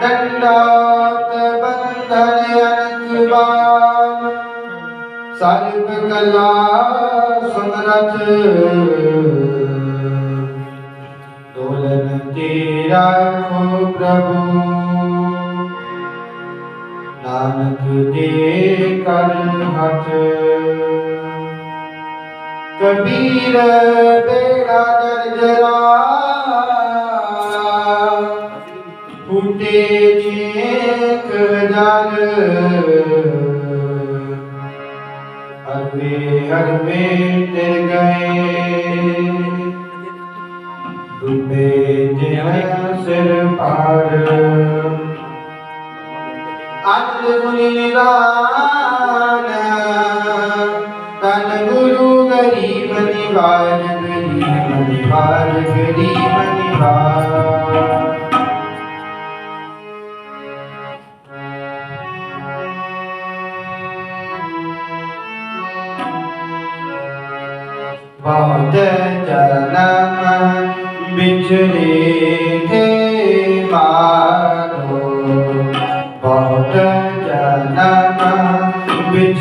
ਦੰਡਾਤ ਬੰਧਨ ਅਨੰਤਵਾਨ ਸਰਬ ਕਲਾ ਸਮਰਥ ਦੋਲਨ ਤੇਰਾ ਖੋ ਪ੍ਰਭੂ ਨਾਨਕ ਦੇ ਕਰ ਹੱਥ। ਕਬੀਰ ਬੇੜਾ ਜਰਜਰਾ ਫੁੱਟੇ ਜੇਕ ਜਲ। ਅਰਵੇ ਅਰਵੇ ਤੇਰ ਗਏ। ਡੁੱਬੇ ਜਿਹ ਸਿਰ ਪਾਰ ਬਹੁਤ ਜਨਮ ਵਿਚਰੇ ਤੇ ਮਾਰੋ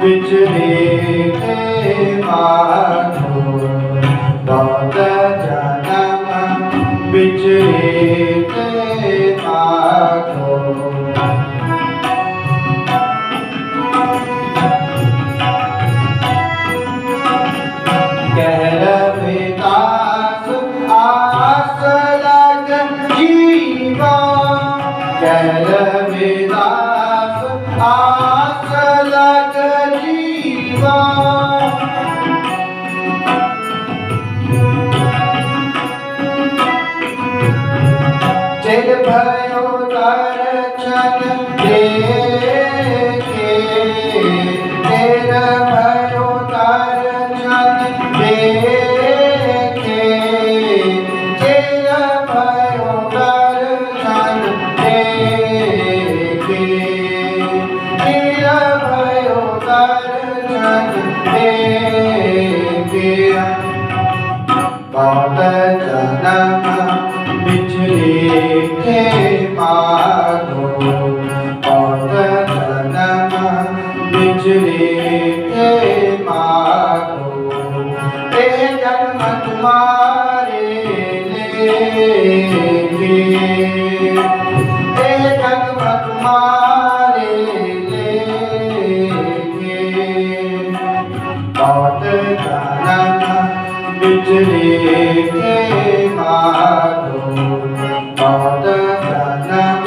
ਵਿਚਰੇ ਤੇ ਮਾਧੋ ਬਹੁਤ ਜਨਮ ਵਿਚਰੇ ਚਿਰ ਭਇਓ ਜਨਮ ਤੁਮਾਰੇ ਲੇਕੇ ਇਹ ਜਨਮ ਤੁਮਾਰੇ ਲੇਕੇ ਬਹੁਤ ਜਨਮ ਵਿਚਰੇ ਕੇ ਮਾਰੋ ਬਹੁਤ ਜਨਮ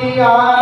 क्या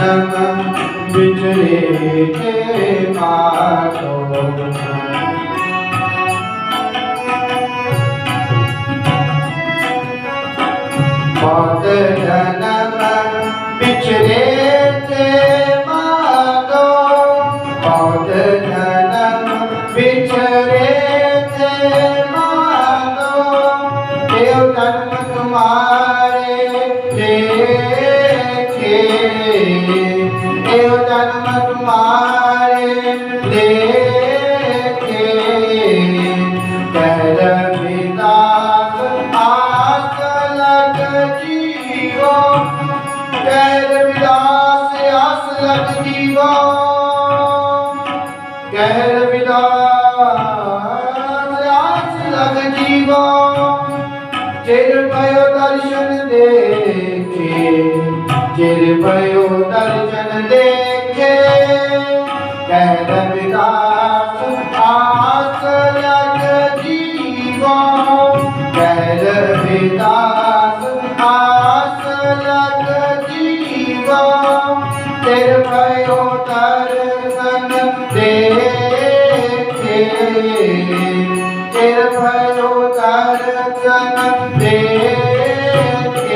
जनम बिजली के पातों Father, Shiva.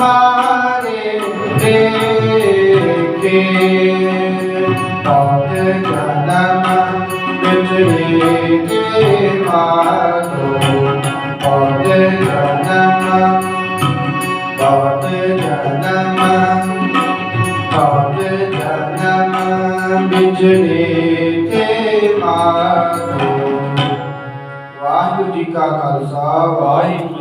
ਹਮਾਰੇ ਦੇਖੇ। ਤਤ ਜਨਮ ਬਿਜਲੀ ਕੇ ਮਾਰੋ। ਤਤ ਜਨਮ ਤਤ ਜਨਮ ਤਤ ਜਨਮ ਬਿਜਲੀ ਕੇ ਮਾਰੋ। ਵਾਹਿਗੁਰੂ ਜੀ ਕਾ ਖਾਲਸਾ, ਵਾਹਿਗੁਰੂ